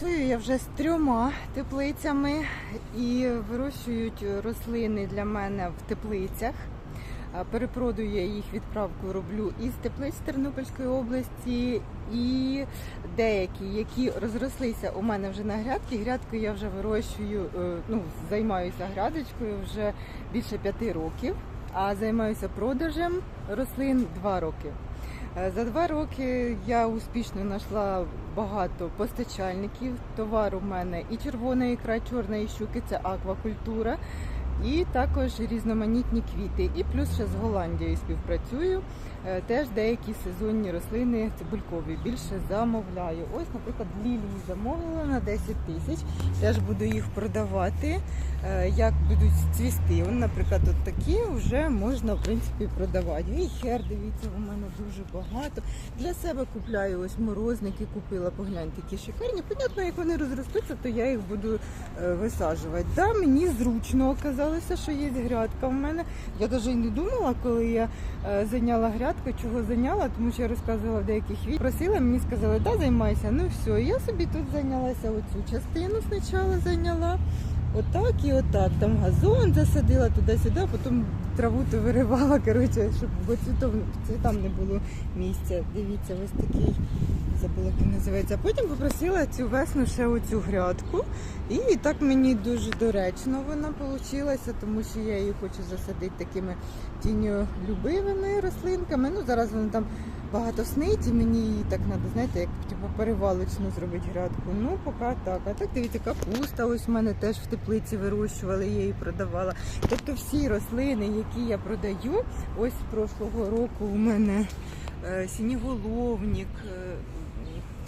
Працюю я вже з трьома теплицями і вирощують рослини для мене в теплицях. А Перепродаю я їх відправку роблю із теплиць Тернопільської області і деякі, які розрослися у мене вже на грядки. Грядку я вже вирощую, е, ну, займаюся грядочкою вже більше п'яти років, а займаюся продажем рослин два роки. Е, За два роки я успішно знайшла багато постачальників. Товар у мене і червона ікра, чорна і щуки це аквакультура, і також різноманітні квіти. І плюс ще з Голландією співпрацюю. Е, Теж деякі сезонні рослини цибулькові більше замовляю. Ось, наприклад, лілії замовила на 10 тисяч. Теж буду їх продавати. Е, Як будуть цвісти. Вони, наприклад, от такі вже можна в принципі продавати. І хер, дивіться, у мене дуже багато. Для себе купляю ось морозники, купила, погляньте, які шикарні. Понятно, як вони розростуться, то я їх буду е, висаджувати. Да, мені зручно оказалося, що є грядка в мене. Я навіть не думала, коли я е, зайняла грядку, чого зайняла, тому що я розказувала в деяких відео. Просила, мені сказали, да, займайся. Ну все, я собі тут зайнялася оцю частину спочатку зайняла. Отак і отак. Там газон засадила туди-сюди, потім траву то виривала, коротше, щоб цвітом, цвітам не було місця. Дивіться, ось такий забула, як він називається. Потім попросила цю весну ще оцю грядку. І так мені дуже доречно вона вийшла, тому що я її хочу засадити такими тіньолюбивими рослинками. Ну, зараз вони там багато снить, і мені її так треба, знаєте, як типу, перевалочну зробити грядку. Ну, поки так. А так дивіться, капуста ось в мене теж в теплиці вирощували, я її продавала. Тобто всі рослини, які я продаю, ось прошлого року у мене е, сініголовник,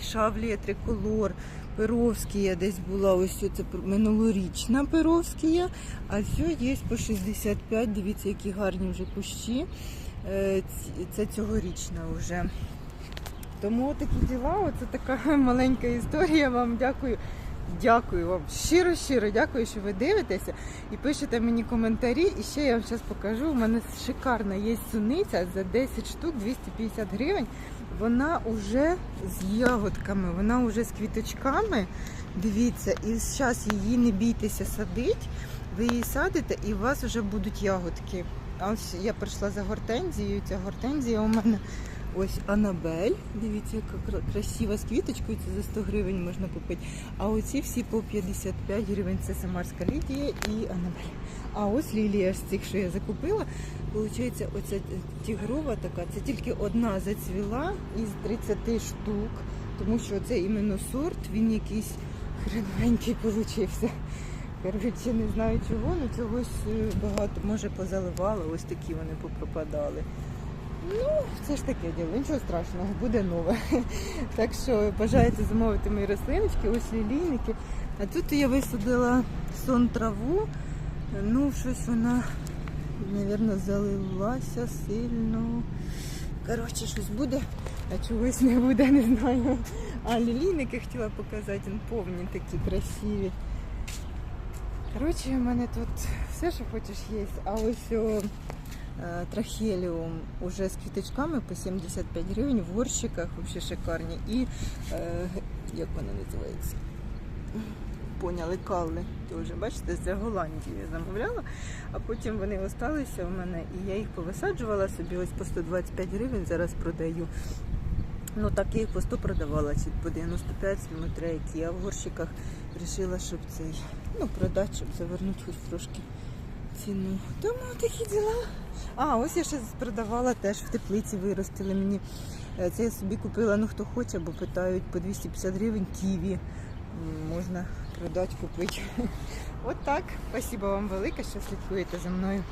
шавлія триколор. Перовськія десь була, ось це минулорічна Перовськія, а все є по 65, дивіться, які гарні вже кущі. Е, Це цьогорічна вже. Тому такі діла, оце така маленька історія. Вам дякую. Дякую вам. Щиро-щиро дякую, що ви дивитеся і пишете мені коментарі. І ще я вам зараз покажу. У мене шикарна є суниця за 10 штук 250 гривень. Вона вже з ягодками, вона вже з квіточками. Дивіться, і зараз її не бійтеся садить. Ви її садите і у вас вже будуть ягодки. Ось я прийшла за гортензією. Ця гортензія у мене ось Анабель. Дивіться, яка красива з квіточкою. Це за 100 гривень можна купити. А оці всі по 55 гривень. Це Самарська Лідія і Анабель. А ось лілія з цих, що я закупила. Получається, оця тігрова така, це тільки одна зацвіла із 30 штук, тому що це іменно сорт, він якийсь хреновенький получився. Коротше, не знаю чого, але чогось е, багато, може позаливали, ось такі вони попропадали. Ну, це ж таке діло, нічого страшного, буде нове. Так що бажаєте замовити мої рослиночки, ось лілійники. А тут я висадила сон траву. Ну, щось вона, мабуть, залилася сильно. Коротше, щось буде, а чогось не буде, не знаю. А лілійники хотіла показати, вони повні такі красиві. Коротше, у мене тут все, що хочеш є. А ось о, трахеліум уже з квіточками по 75 гривень в горщиках, взагалі шикарні. І е, як вони називаються? Поняли, калли теж. Бачите, з Голландії я замовляла, а потім вони осталися у мене, і я їх повисаджувала собі ось по 125 гривень, зараз продаю. Ну так я їх по 100 продавала, чи по 95 смотря які, а в горщиках вирішила, щоб цей, ну, продати, щоб завернути хоч трошки ціну. Тому такі діла. А, ось я ще продавала теж в теплиці, виростили мені. Е, Це я собі купила, ну хто хоче, бо питають по 250 гривень ківі. Можна продати, купити. От так. Спасибо вам велике, що слідкуєте за мною.